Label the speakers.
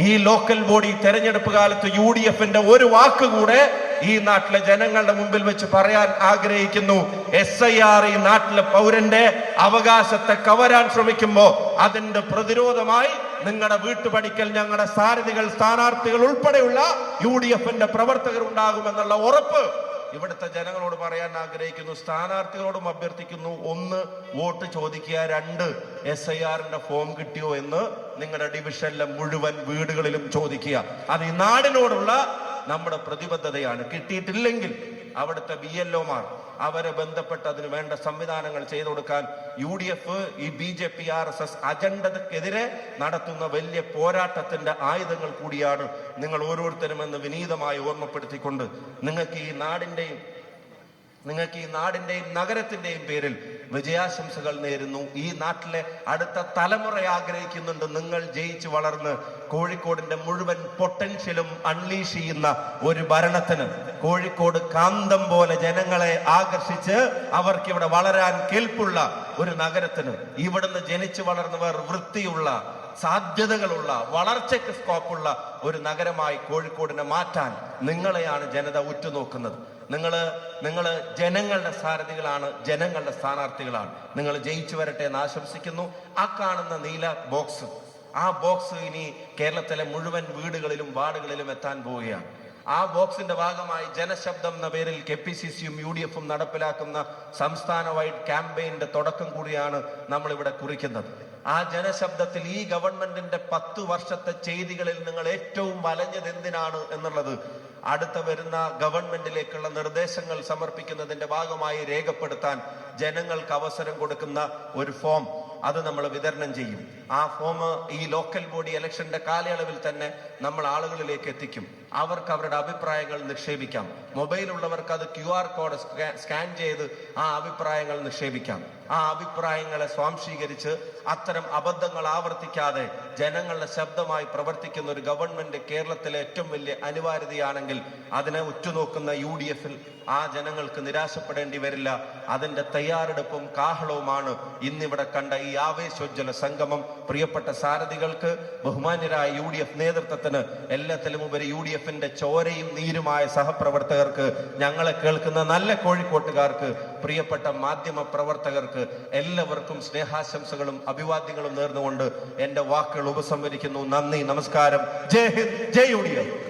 Speaker 1: ഈ local body തെരഞ്ഞെടുപ്പ് കാലത്ത് യു ഡി എഫിന്റെ ഒരു വാക്ക് കൂടെ ഈ നാട്ടിലെ ജനങ്ങളുടെ മുമ്പിൽ വെച്ച് പറയാൻ ആഗ്രഹിക്കുന്നു. എസ് ഐ ആർ ഈ നാട്ടിലെ പൗരന്റെ അവകാശത്തെ കവരാൻ ശ്രമിക്കുമ്പോൾ അതിന്റെ പ്രതിരോധമായി നിങ്ങളുടെ വീട്ടുപടിക്കൽ ഞങ്ങളുടെ സാരഥികൾ സ്ഥാനാർത്ഥികൾ ഉൾപ്പെടെയുള്ള യു ഡി എഫിന്റെ പ്രവർത്തകർ ഉണ്ടാകുമെന്നുള്ള ഉറപ്പ് ഇവിടുത്തെ ജനങ്ങളോട് പറയാൻ ആഗ്രഹിക്കുന്നു സ്ഥാനാർത്ഥികളോടും അഭ്യർത്ഥിക്കുന്നു ഒന്ന് വോട്ട് ചോദിക്കുക രണ്ട് എസ് ഐ ആറിന്റെ ഫോം കിട്ടിയോ എന്ന് നിങ്ങളുടെ ഡിവിഷനിലെ മുഴുവൻ വീടുകളിലും ചോദിക്കുക. അത് ഈ നാടിനോടുള്ള നമ്മുടെ പ്രതിബദ്ധതയാണ്. കിട്ടിയിട്ടില്ലെങ്കിൽ അവിടുത്തെ ബി എൽ ഒമാർ അവരെ ബന്ധപ്പെട്ട് അതിന് വേണ്ട സംവിധാനങ്ങൾ ചെയ്തു കൊടുക്കാൻ യു ഡി എഫ് ഈ B J P R S S അജണ്ടക്കെതിരെ നടത്തുന്ന വലിയ പോരാട്ടത്തിന്റെ ആയുധങ്ങൾ കൂടിയാണ് നിങ്ങൾ ഓരോരുത്തരും എന്ന് വിനീതമായി ഓർമ്മപ്പെടുത്തിക്കൊണ്ട് നിങ്ങൾക്ക് ഈ നാടിന്റെയും നിങ്ങൾക്ക് ഈ നാടിന്റെയും നഗരത്തിന്റെയും പേരിൽ വിജയാശംസകൾ നേരുന്നു. ഈ നാട്ടിലെ അടുത്ത തലമുറ ആഗ്രഹിക്കുന്നുണ്ട് നിങ്ങൾ ജയിച്ചു വളർന്ന് കോഴിക്കോടിന്റെ മുഴുവൻ പൊട്ടൻഷ്യലും അൺലീഷ് ചെയ്യുന്ന ഒരു ഭരണത്തിന്. കോഴിക്കോട് കാന്തം പോലെ ജനങ്ങളെ ആകർഷിച്ച് അവർക്ക് ഇവിടെ വളരാൻ കേൾപ്പുള്ള ഒരു നഗരത്തിന്. ഇവിടുന്ന് ജനിച്ചു വളർന്നവർ വൃത്തിയുള്ള സാധ്യതകളുള്ള വളർച്ചയ്ക്ക് സ്കോപ്പുള്ള ഒരു നഗരമായി കോഴിക്കോടിനെ മാറ്റാൻ നിങ്ങളെയാണ് ജനത ഉറ്റുനോക്കുന്നത്. നിങ്ങൾ നിങ്ങൾ ജനങ്ങളുടെ സാരഥികളാണ് ജനങ്ങളുടെ സ്ഥാനാർത്ഥികളാണ്. നിങ്ങൾ ജയിച്ചു വരട്ടെ എന്ന് ആശംസിക്കുന്നു. ആ കാണുന്ന നീല ബോക്സ് ആ ബോക്സ് ഇനി കേരളത്തിലെ മുഴുവൻ വീടുകളിലും വാർഡുകളിലും എത്താൻ പോവുകയാണ്. ആ ബോക്സിന്റെ ഭാഗമായി ജനശബ്ദം എന്ന പേരിൽ കെ പി സി സിയും യു ഡി എഫും നടപ്പിലാക്കുന്ന സംസ്ഥാന വൈഡ് ക്യാമ്പയിന്റെ തുടക്കം കൂടിയാണ് നമ്മൾ ഇവിടെ കുറിക്കുന്നത്. ആ ജനശബ്ദത്തിൽ ഈ ഗവൺമെന്റിന്റെ പത്തു വർഷത്തെ ചെയ്തികളിൽ നിങ്ങൾ ഏറ്റവും വലഞ്ഞത് എന്തിനാണ് എന്നുള്ളത്? അടുത്ത വരുന്ന ഗവൺമെന്റിലേക്കുള്ള നിർദ്ദേശങ്ങൾ സമർപ്പിക്കുന്നതിന്റെ ഭാഗമായി രേഖപ്പെടുത്താൻ ജനങ്ങൾക്ക് അവസരം കൊടുക്കുന്ന ഒരു ഫോം. അത് നമ്മൾ വിതരണം ചെയ്യും. ആ ഫോം ഈ ലോക്കൽ ബോഡി ഇലക്ഷന്റെ കാലയളവിൽ തന്നെ നമ്മൾ ആളുകളിലേക്ക് എത്തിക്കും. അവർക്ക് അവരുടെ അഭിപ്രായങ്ങൾ നിക്ഷേപിക്കാം. മൊബൈൽ ഉള്ളവർക്ക് അത് ക്യു ആർ കോഡ് സ്കാൻ ചെയ്ത് ആ അഭിപ്രായങ്ങൾ നിക്ഷേപിക്കാം. ആ അഭിപ്രായങ്ങളെ സ്വാംശീകരിച്ച് അത്തരം അബദ്ധങ്ങൾ ആവർത്തിക്കാതെ ജനങ്ങളുടെ ശബ്ദമായി പ്രവർത്തിക്കുന്ന ഒരു ഗവൺമെന്റ് കേരളത്തിലെ ഏറ്റവും വലിയ അനിവാര്യതയാണെങ്കിൽ അതിനെ ഉറ്റുനോക്കുന്ന യു ഡി എഫിൽ ആ ജനങ്ങൾക്ക് നിരാശപ്പെടേണ്ടി വരില്ല. അതിന്റെ തയ്യാറെടുപ്പും കാഹളവുമാണ് ഇന്നിവിടെ കണ്ട ഈ ആവേശോജ്വല സംഗമം പ്രിയപ്പെട്ട സാരഥികൾക്ക് ബഹുമാന്യരായ യു ഡി എഫ് നേതൃത്വത്തിന് എല്ലാത്തിലും ഉപരി യു ഡി എഫിന്റെ ചോരയും നീരുമായ സഹപ്രവർത്തകർക്ക് ഞങ്ങളെ കേൾക്കുന്ന നല്ല കോഴിക്കോട്ടുകാർക്ക് പ്രിയപ്പെട്ട മാധ്യമ പ്രവർത്തകർക്ക് എല്ലാവർക്കും സ്നേഹാശംസകളും അഭിവാദ്യങ്ങളും നേർന്നുകൊണ്ട് എന്റെ വാക്കുകൾ ഉപസംഹരിക്കുന്നു. നന്ദി നമസ്കാരം. Jai Hind Jai U D F.